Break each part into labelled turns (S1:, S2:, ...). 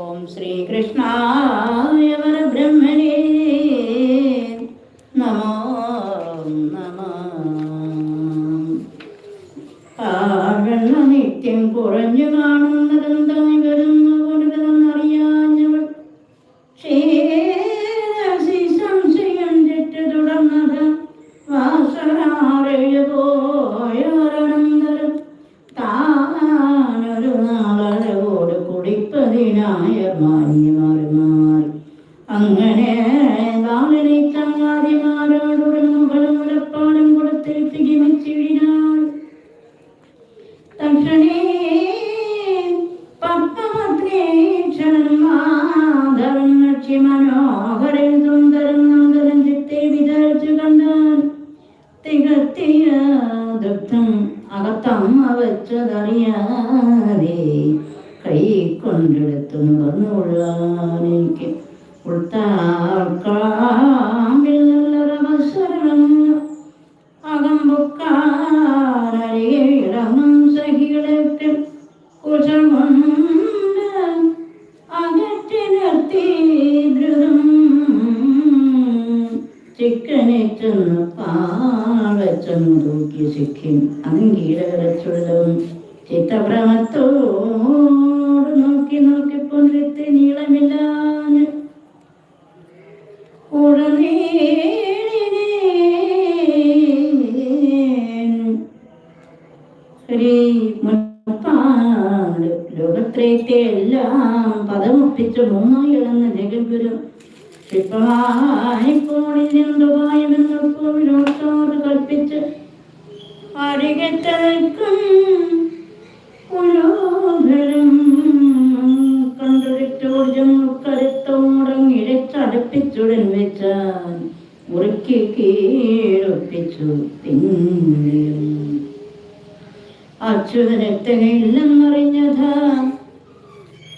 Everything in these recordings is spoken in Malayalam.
S1: ॐ श्रीकृष्णाय परब्रह्मणे ചിത്തഭ്രമത്തോട് നോക്കി നോക്കി പുനരുത്തി ലോകത്രയത്തെ എല്ലാം പദമൊപ്പിച്ച് മൂന്നായി ഇളന്ന് ജഗദ്ഗുരു ക്ഷിപ്രമായിപ്പോണില്ലെന്നുപായമെന്നോട് കൽപ്പിച്ച് അരികത്ത് നിൽക്കും പുരോഗരം കണ്ടൊരിറ്റോർജം കരുത്തോടങ്ങിഴച്ചടുപ്പിച്ചുടൻ വെച്ചാൽ മുറുക്കി കീഴൊപ്പിച്ചു പിന്നെയും അച്യുതനെത്തുകയില്ലെന്നറിഞ്ഞതാ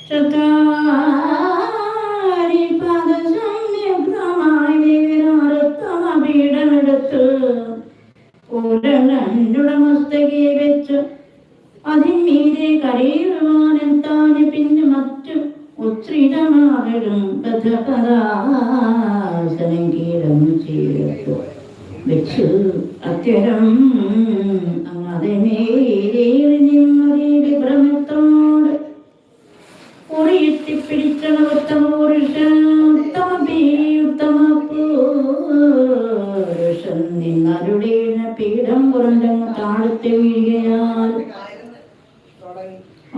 S1: ചത്താരി പുരുഷൻ നിന്നരുടെ പീഠം പുറണ്ടങ്ങ് താഴത്തെ വീഴുകയാൽ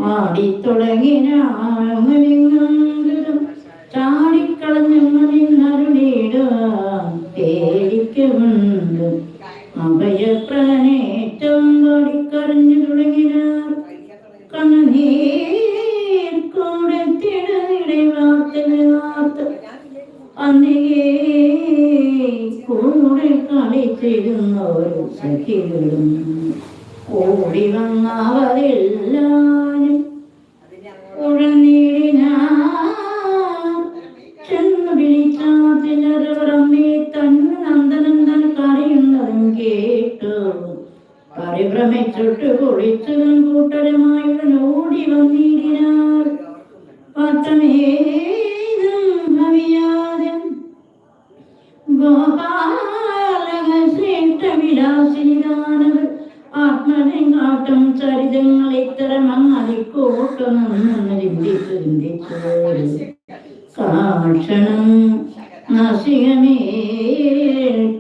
S1: ആടിത്തുടങ്ങിനും ചാടിക്കളഞ്ഞുന്നരുളിടാൻ പേടിക്കുമുണ്ട്. അഭയപ്രനേറ്റം പാടിക്കറിഞ്ഞു തുടങ്ങിനാർ കണ്ണുനീർ കൂടെ തിടനിടെ വാർത്തകൾ വാർത്ത അന്നേ കൂടെ കളിച്ചിരുന്ന ഒരു സഖികളും കൂടി വന്നവരെല്ലാരും കാക്ഷണം നാസികമേ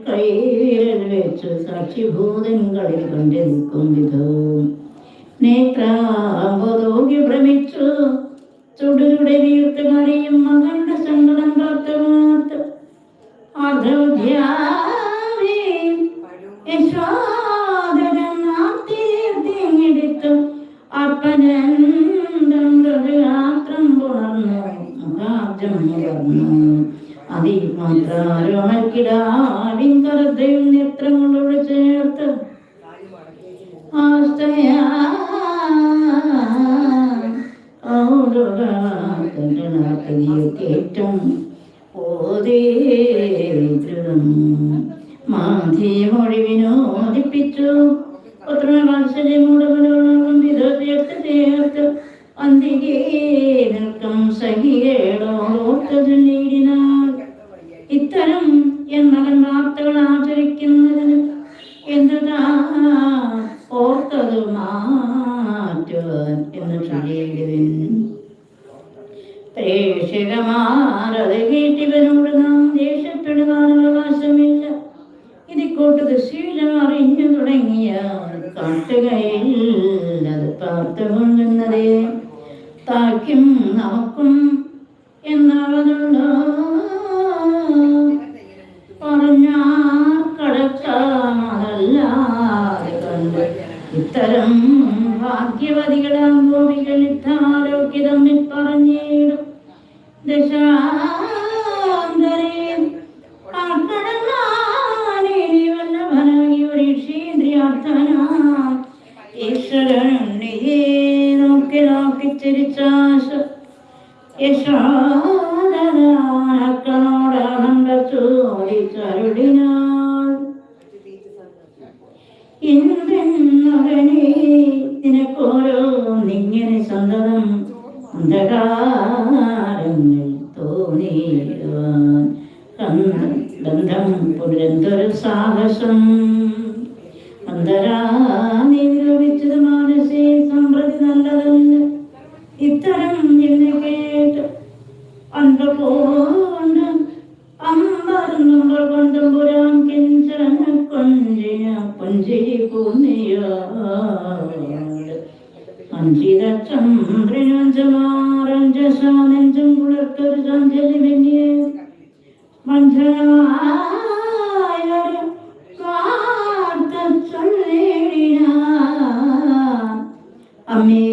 S1: കൈവിരൽ വെച്ച് സാക്ഷിഭൂതങ്ങളിൽ കണ്ടു നിൽക്കും വിധവും നേത്രാമ്പതോകി ഭ്രമിച്ചു ചുടരുടെ വീർത്ത് മറിയും മകളുടെ സങ്കടം കാത്തു മാത്ത് ആദ്രവ്യാവേ യശോദരൻ തീർത്തെടുത്തു അപ്പനന്തം മൃഗാത്രം പുണർന്നു രാജ്യം മുകർന്നു അതിമാത്രോമൽക്കിടാവിൻ കറുതയും നേത്രങ്ങളോട് ചേർത്ത് കേട്ടും ഓതേതൃതം മാധി മൊഴി വിനോദിപ്പിച്ചു പുത്രവാത്സല്യമൂടമനോളം വിധ തീർത്ത് ചേർത്ത് നിൽക്ക തർക്കം സഹികേടോർത്തത് നേടിനാൾ ഇത്തരം എന്നകൻ വാർത്തകൾ ആചരിക്കുന്നതിന് എന്നതാ തമ്മിൽ പറഞ്ഞിടും ദശാന്തരേ ബന്ധം പുനരന്തൊരു സാഹസം അന്തരാ നിരൂപിച്ചത് മാനസേ സമ്പ്രതി നല്ലതല്ല. ഇത്തരം എന്നെ കേട്ട് അന്തപോണ്ട് അമ്പറുന്നുമ്പോൾ കൊണ്ടും പുരാൻ കിഞ്ചന കൊഞ്ചിയ പുഞ്ചിരി പൂന്നിയ അഞ്ചിത ചന്ദ്രനഞ്ചമാറഞ്ചസാനെഞ്ചും കുളർത്തൊരു സഞ്ചലി വെന്നിയ മഞ്ജനമായൊരു വാർത്ത ചൊല്ലിടിന. അമ്മേ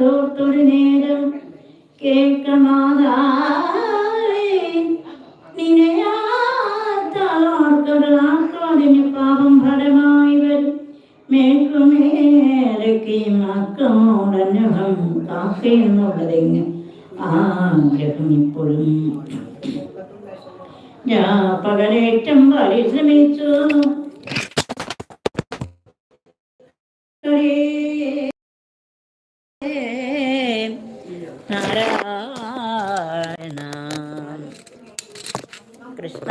S1: തോർത്തൊരു നേരം കേൾക്കമാതാവേ പാപം ഫലമായി വരും മേൽക്കുമേലൊക്കെ കാക്കയെന്നുള്ളതെങ്ങ് ആഗ്രഹം ഇപ്പോഴും ഞാൻ പകലേറ്റം പരിശ്രമിച്ചു. നാരായണ കൃഷ്ണ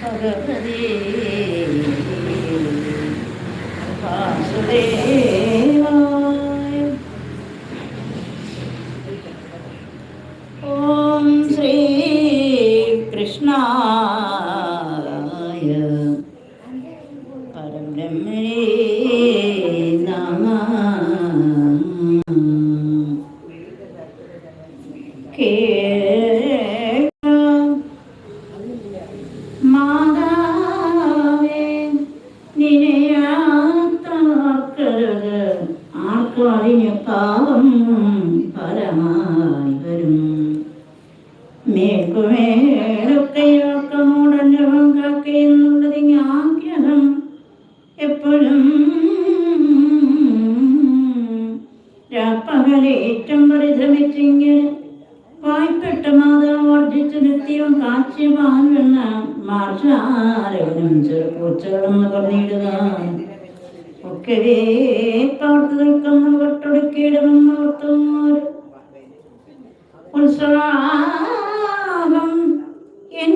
S1: ഭഗവതേ ആർക്കും അതിന് ഉത്സവാഹം എൻ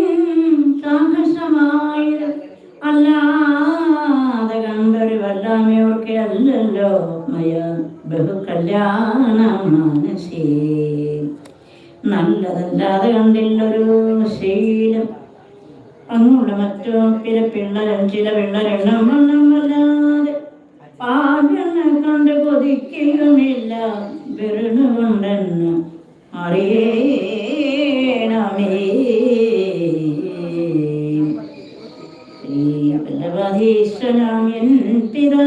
S1: സാഹസമായത് അല്ലാതെ കണ്ടൊരു വല്ലാമയോർക്കെ അല്ലല്ലോ മയ ബഹു കല്യാണ മാനസേ. നല്ലതല്ലാതെ കണ്ടില്ലൊരു ശീലം. അങ്ങോട്ട് മറ്റു പില പിള്ളരും ചില പിള്ളരെണ്ണം ಪಿರಾ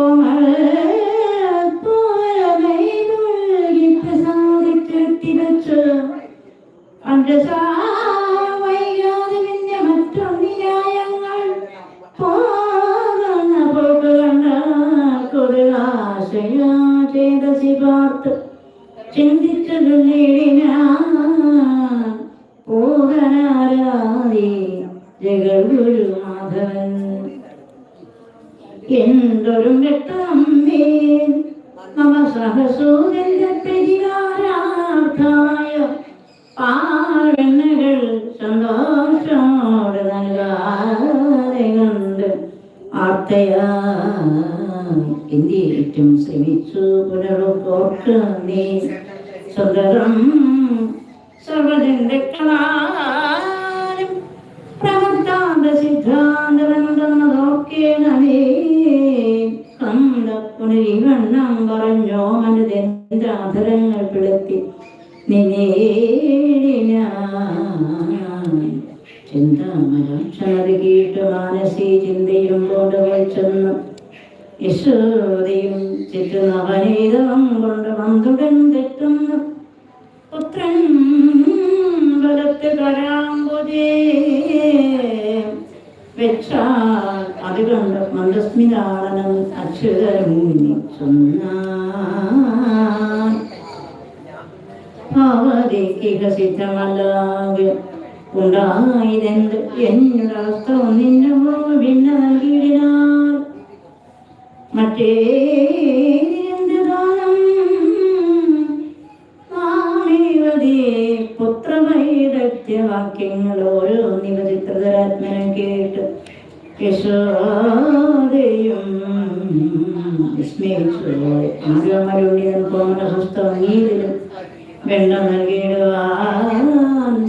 S1: Oh. സഹസൂരന്റെ പ്രതികാരാർത്ഥായ പാഴങ്ങൾ സന്തോഷോട് നൽകാതെ കണ്ട് ആർത്തയാ എന്തിയേറ്റും ശ്രമിച്ചു പുനരുപോർക്ക് നീ. സ്വതന്ത്രം സർവജന്തുക്കളാലും പ്രവർത്താന്ത സിദ്ധാന്തമെന്തെന്ന് നോക്കേണമേ കണ്ട പുനരിവണ്ണം പറഞ്ഞോ മനുതേന്ദ്രാധരങ്ങൾ പിളർത്തി. നിനേടിന ചിന്താമരാക്ഷണത് കേട്ട് മാനസി ചിന്തയും കൊണ്ടുപോയി ചെന്നു. യശോദയും ചിറ്റുനവനീതം കൊണ്ട് വന്നുടൻ തെറ്റുന്നു. പുത്രൻ ബലത്ത് കരാമ്പുതേ വെച്ചാൽ അത് കണ്ട് മന്ദസ്മിതാളനം അച്യുതരം ചൊന്നാൻ ഭാവതേക്കിക സിദ്ധമല്ലാകെ ഉണ്ടായതെന്ത് എന്നൊരവസ്ഥ ഒന്നിന്റെ പിന്നെ നൽകിയിടാൻ മറ്റേന്ത് നിവചിത്രതരാത്മനം കേട്ട് യശോദയും വിസ്മയിച്ചു ആരോമരുണ്യൻ കോമലഹസ്തം നീതിലും വെള്ളം നൽകിയിടുവാൻ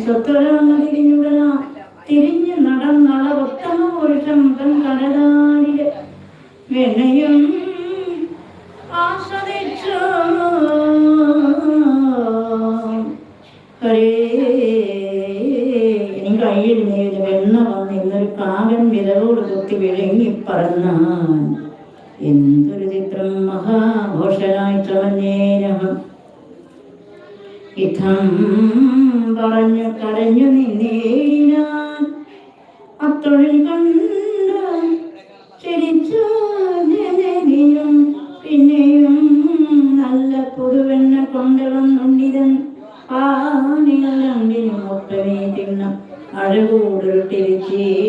S1: സ്വത്വരം തിരിഞ്ഞുടന തിരിഞ്ഞു നടന്നള ഉത്തമ പുരുഷം തൻ കടലാടിൽ വെണ്ണയും ആസ്വദിച്ചു. ഹരേ. ഇനി കയ്യിൽ മേൽ വിരലോട് കുത്തി വിഴുങ്ങി എന്തൊരു ചിത്രം മഹാഘോഷനായി ചമഞ്ഞേനഹം ഇഥം പറഞ്ഞു കരഞ്ഞു നിന്നേനാൻ. അത്തൊഴിൽ കണ്ട ചിരിച്ചു ജനനിയും പിന്നെയും നല്ല പുതുവെണ്ണ കൊണ്ടുവന്നുണ്ടിതൻ പാണികൾ രണ്ടിനും ഒപ്പമേ അഴകൂടൊരു അഴകൂടൊരുട്ടിരിച്ചേടിനാൻ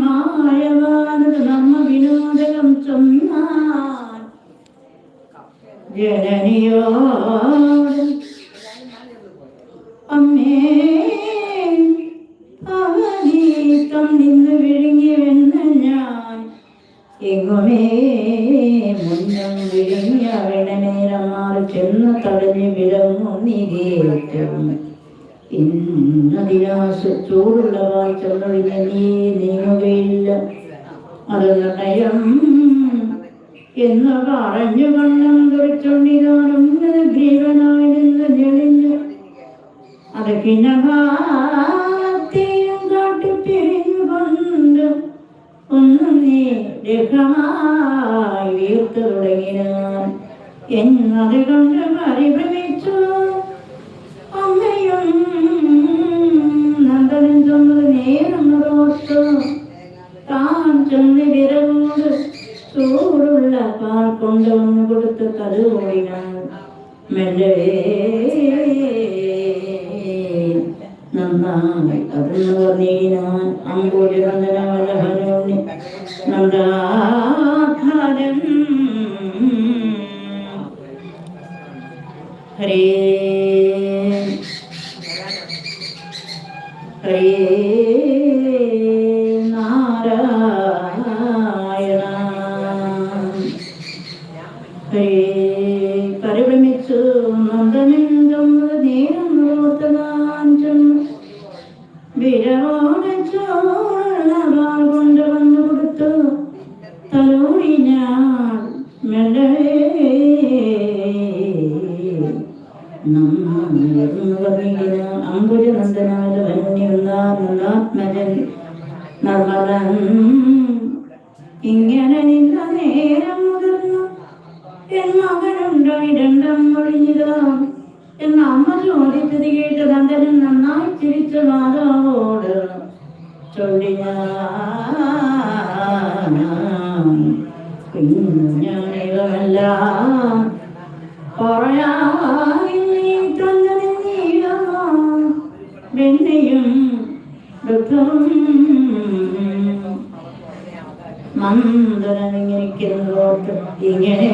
S1: മായവാനത് നമ്മ വിനോദകം ചൊന്നാൻ. ജനനിയോട് അമ്മേ അവനീക്കം നിന്ന് വിഴുങ്ങി വെന്ന ഞാൻ. എങ്ങുമേ മുന്നം വിഴുങ്ങി അവിടെ നേരം മാറി ചെന്ന് തടഞ്ഞ് വിലങ്ങുന്നിരേറ്റവും ഇന്നതിനാസ് ചൂടുള്ള ചൂടുള്ളതായി ചെന്നതിനെ നീ നീങ്ങുകയില്ല അത് നിർണയം എന്ന് പറഞ്ഞു കണ്ണം തുറച്ചുണ്ടിനാലും ഗ്രീവനായി നിന്ന് ഞെളിഞ്ഞു അത് കിണഭാത്തിയും കാട്ടി പിരിഞ്ഞുകൊണ്ട് ഒന്നും നീ രഹമായി വീർത്തു തുടങ്ങിനാൻ എന്നത് കൊണ്ട് പരിഭ്രമിച്ചു రంగులు నేరము రోస్తూ కాంచంది విరముడు చూడుల పాల్కొండ కొడుతూ కదువుడిన మెల్లవే চোর বাবন കുഞ്ഞാണികളെല്ലാം പറയായി നീ തന്നെ നീളമോ. വെണ്ണയും ദുഃഖവും ഇങ്ങനെ